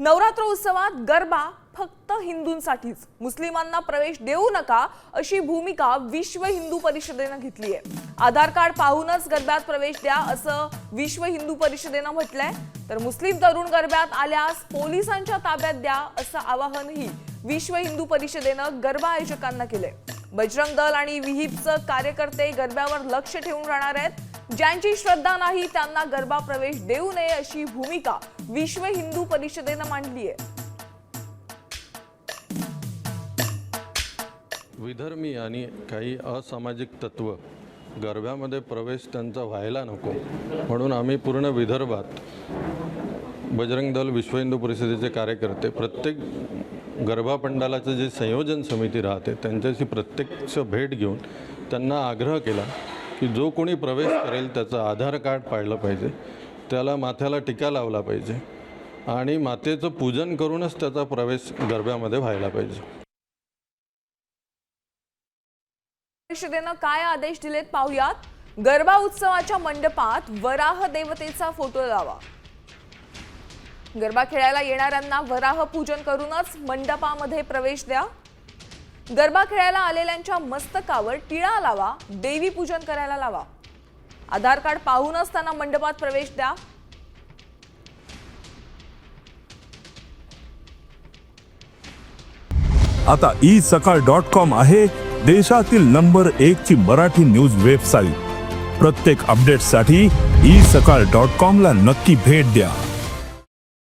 नवरात्र उत्सवात गरबा फक्त हिंदूंसाठीच. मुस्लिमांना प्रवेश देऊ नका अशी भूमिका विश्व हिंदू परिषदेनं घेतली आहे. आधार कार्ड पाहूनच गरब्यात प्रवेश द्या असं विश्व हिंदू परिषदेनं म्हटलंय. तर मुस्लिम तरुण गरब्यात आल्यास पोलिसांच्या ताब्यात द्या असं आवाहनही विश्व हिंदू परिषदेनं गरबा आयोजकांना केलंय. बजरंग दल आणि विहिपचं कार्यकर्ते गरब्यावर लक्ष ठेवून राहणार आहेत. ज्यांची श्रद्धा नाही त्यांना गरबा प्रवेश देऊ नये अशी भूमिका विश्व हिंदू परिषदेनं मांडली आहे. विधर्मी आणि काही असामाजिक तत्व गरब्यामध्ये प्रवेश त्यांचा व्हायला नको. म्हणून आम्ही पूर्ण विदर्भात बजरंग दल विश्व हिंदू परिषदेचे कार्यकर्ते प्रत्येक गरबा पंडालाचं जे संयोजन समिती राहते त्यांच्याशी प्रत्यक्ष भेट घेऊन त्यांना आग्रह केला की जो कोणी प्रवेश करेल त्याचं आधार कार्ड पाळलं पाहिजे त्याला माथ्याला टिका लावला पाहिजे आणि मातेचं पूजन करूनच त्याचा प्रवेश गरब्यामध्ये व्हायला पाहिजे. परिषदेनं काय आदेश दिलेत पाहुयात? गरबा उत्सवाच्या मंडपात वराह देवतेचा फोटो लावा. गरबा खेळायला येणाऱ्यांना वराह पूजन करूनच मंडपामध्ये प्रवेश द्या. गरबा खेळायला आलेल्यांच्या मस्तकावर टिळा लावा देवी पूजन करायला लावा. आधार कार्ड पाहूनच त्यांना मंडपात प्रवेश द्या. आता ई सकाळ डॉट कॉम आहे देशातील नंबर एक ची मराठी न्यूज वेबसाईट. प्रत्येक अपडेटसाठी ई सकाळ डॉट कॉम ला नक्की भेट द्या.